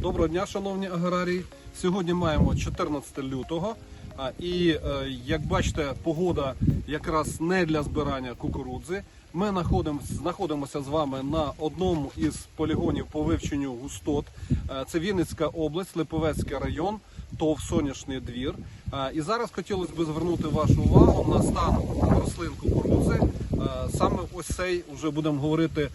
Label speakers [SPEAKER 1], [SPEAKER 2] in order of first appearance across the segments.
[SPEAKER 1] Доброго дня, шановні аграрії. Сьогодні маємо 14 лютого. І е, як бачите, погода якраз не для збирання кукурудзи. Ми знаходимося, з вами на одному із полігонів по вивченню густот. Е, Це Вінницька область, Липовецький район, ТОВ Сонячний двір. Е, І зараз хотілося б звернути вашу увагу на стан рослин кукурудзи. Саме ось цей вже будемо говорити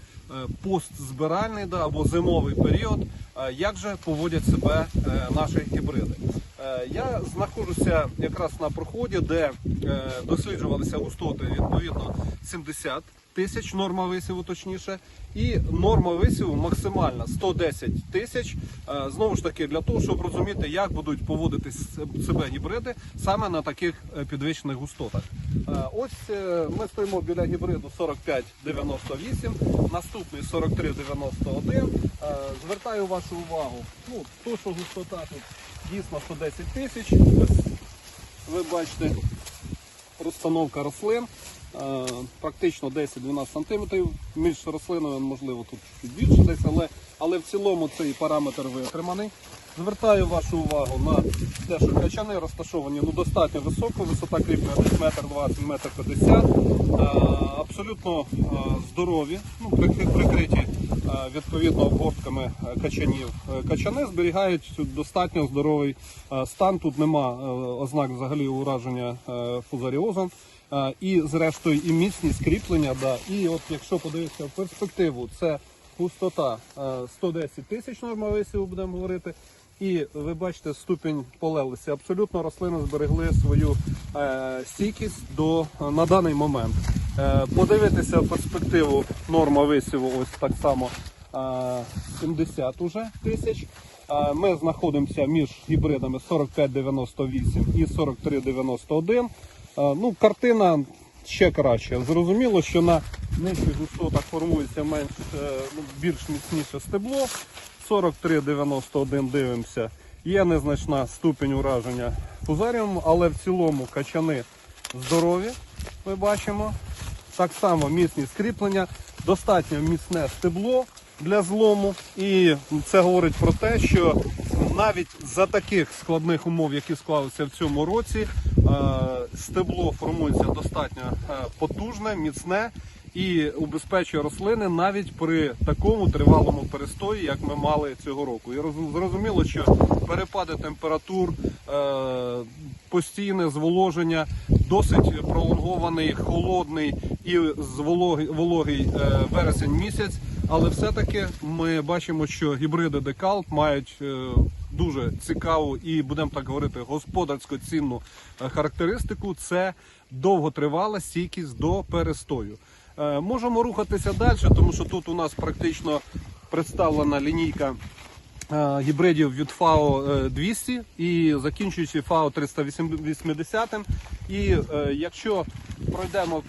[SPEAKER 1] постзбиральний да, або зимовий період. Е, Як же поводять себе е, наші гібриди? Е, Я знаходжуся якраз на проході, де е, досліджувалися густоти відповідно 70 тисяч норма висіву, точніше, і норма висіву максимальна 110 тисяч. Е, Знову ж таки, для того, щоб розуміти, як будуть поводити себе гібриди саме на таких е, підвищених густотах. Е, Ось ми стоїмо біля гібриду 4598, наступний 4391. Е, Звертаю вашу увагу. Ну, то, що густота тут дійсно 110 тисяч. Ви бачите розстановка рослин. е, Практично 10-12 см. Між рослиною, можливо, тут більше десь, але, але в цілому цей параметр витриманий. Звертаю вашу увагу на те, що качани розташовані ну, достатньо високо, висота кріплення десь метр 20, метр 50. Е, Абсолютно е, здорові, ну, прикриті відповідно обгортками е, качанів. Е, Качани зберігають достатньо здоровий е, стан. Тут нема е, ознак взагалі ураження е, фузаріозом. Е, І зрештою і міцність кріплення. Да. І от якщо подивитися в перспективу, це густота е, 110 тисяч норма висіву, будемо говорити. І ви бачите ступінь полелися. Абсолютно рослини зберегли свою е, стійкість до на даний момент. Е, подивитися перспективу норма висіву, ось так само е, 70 уже тисяч. Е, Ми знаходимося між гібридами 4598 і 4391. Е, Ну, картина ще краще. Зрозуміло, що на нижніх густотах формується менш, е, ну, більш міцніше стебло. 43,91 дивимося. Є незначна ступінь ураження фузаріуму, але в цілому качани здорові, ми бачимо. Так само міцні скріплення, достатньо міцне стебло для злому. І це говорить про те, що навіть за таких складних умов, які склалися в цьому році, е, стебло формується достатньо е, потужне, міцне і убезпечує рослини навіть при такому тривалому перестої, як ми мали цього року. І зрозуміло, що перепади температур, е, постійне зволоження, досить пролонгований, холодний і звологий, вологий е, вересень місяць. Але все-таки ми бачимо, що гібриди Декалт мають е, дуже цікаву і, будемо так говорити, господарсько цінну е, характеристику. Це довготривала стійкість до перестою. Можемо рухатися далі, тому що тут у нас практично представлена лінійка гібридів від е, 200 і закінчуючи ФАО 380. І е, якщо пройдемо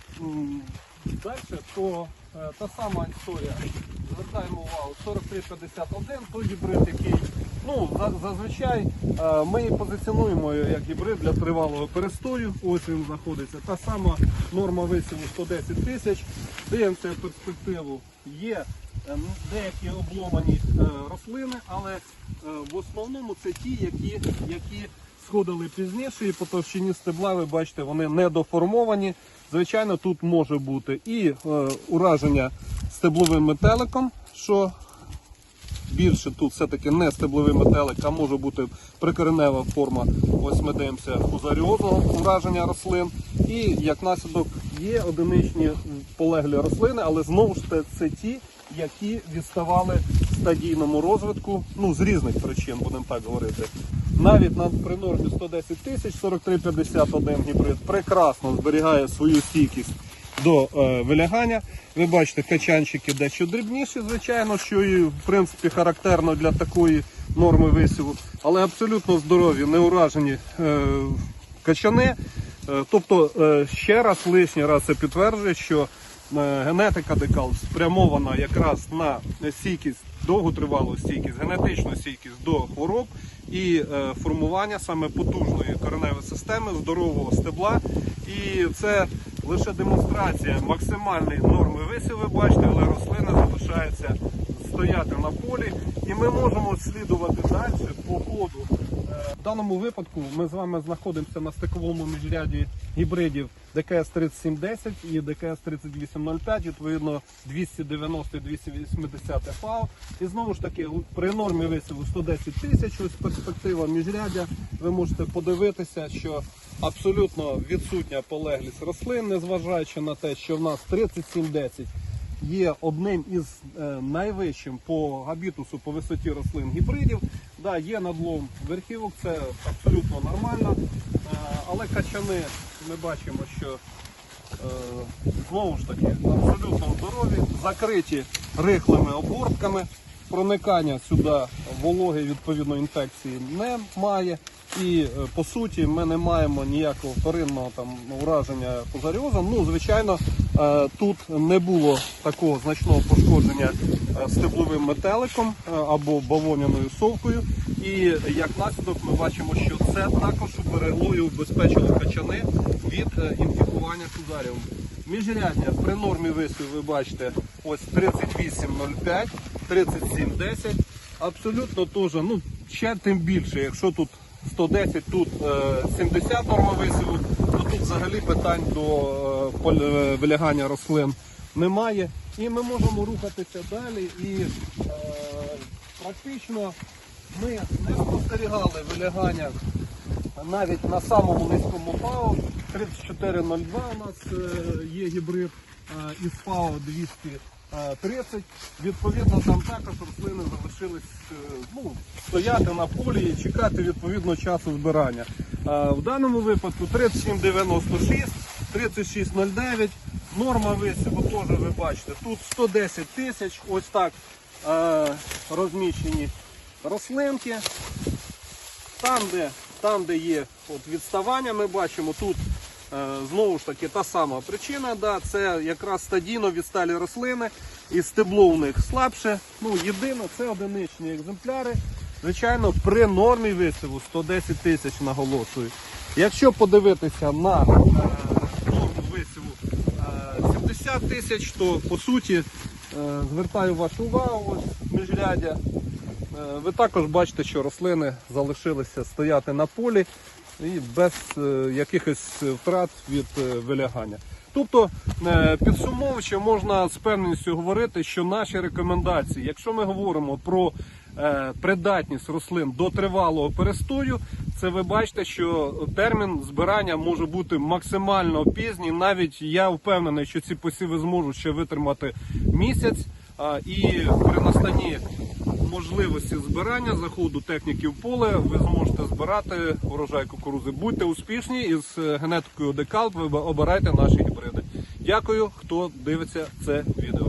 [SPEAKER 1] далі, то е, та сама історія. Звертаємо увагу 4351, той гібрид, який ну, зазвичай е, ми позиціонуємо як гібрид для тривалого перестою. Ось він знаходиться. Та сама норма висіву 110 тисяч. Дивимося перспективу. Є е, деякі обломані е, рослини, але е, в основному це ті, які, які сходили пізніше, і по товщині стебла, ви бачите, вони недоформовані. Звичайно, тут може бути і е, ураження стебловим метеликом, що більше тут все-таки не стебловий метелик, а може бути прикоренева форма. Ось ми дивимося фузаріозного ураження рослин. І як наслідок є одиничні полеглі рослини, але знову ж таки це ті, які відставали в стадійному розвитку, ну з різних причин, будемо так говорити. Навіть на при нормі 110 тисяч 4351 гібрид прекрасно зберігає свою стійкість до е, вилягання. Ви бачите, качанчики дещо дрібніші, звичайно, що і в принципі характерно для такої норми висіву, але абсолютно здорові, неуражені е, качани. Е, тобто, е, ще раз лишній раз це підтверджує, що генетика декал спрямована якраз на стійкість, довготривалу стійкість, генетичну стійкість до хвороб і е, формування саме потужної кореневої системи, здорового стебла. І це лише демонстрація максимальної норми висіву, бачите, але рослина залишається стояти на полі, і ми можемо слідувати далі по ходу. Е, В даному випадку ми з вами знаходимося на стиковому міжряді гібридів ДКС 3710 і ДКС 3805, відповідно 290-280 ФАО. І знову ж таки, при нормі висіву 110 тисяч, ось перспектива міжрядя, ви можете подивитися, що абсолютно відсутня полеглість рослин, незважаючи на те, що в нас 3710 є одним із е, найвищим по габітусу по висоті рослин гібридів. Да, є надлом верхівок, це абсолютно нормально. Е, але качани ми бачимо, що е, знову ж таки абсолютно здорові, закриті рихлими обгортками. Проникання сюди вологи відповідно інфекції немає. І по суті ми не маємо ніякого вторинного там ураження позаріозом. Ну, звичайно, тут не було такого значного пошкодження е, стебловим метеликом е, або бавовняною совкою. І як наслідок ми бачимо, що це також уберегло і убезпечило качани від е, інфікування кузаріум. Міжрядня при нормі висів ви бачите ось 38,05, 37,10. Абсолютно теж, ну ще тим більше, якщо тут 110, тут е, 70 норма висіву, тут взагалі питань до е, е, вилягання рослин немає. І ми можемо рухатися далі. І е, практично ми не спостерігали вилягання навіть на самому низькому ФАО 3402 у нас є гібрид із ФАО 230. Відповідно, там також рослини залишились ну, стояти на полі і чекати відповідно часу збирання. В даному випадку 3796, 3609. Норма висіву теж ви бачите. Тут 110 тисяч, ось так розміщені рослинки. Там, де, там, де є от відставання, ми бачимо тут е, знову ж таки та сама причина. Да, це якраз стадійно відсталі рослини, і стебло у них слабше. Ну, єдине, це одиничні екземпляри. Звичайно, при нормі висіву 110 тисяч наголошую. Якщо подивитися на е, норму висіву е, 70 тисяч, то по суті е, звертаю вашу увагу, ось міжрядя. Е, Ви також бачите, що рослини залишилися стояти на полі і без е, якихось втрат від е, вилягання. Тобто, е, підсумовуючи, можна з певністю говорити, що наші рекомендації, якщо ми говоримо про е, придатність рослин до тривалого перестою, це ви бачите, що термін збирання може бути максимально пізній. Навіть я впевнений, що ці посіви зможуть ще витримати місяць. І при настанні можливості збирання заходу техніки в поле ви зможете збирати урожай кукурузи. Будьте успішні із е, генетикою Декалп. Ви обирайте наші гібриди. Дякую, хто дивиться це відео.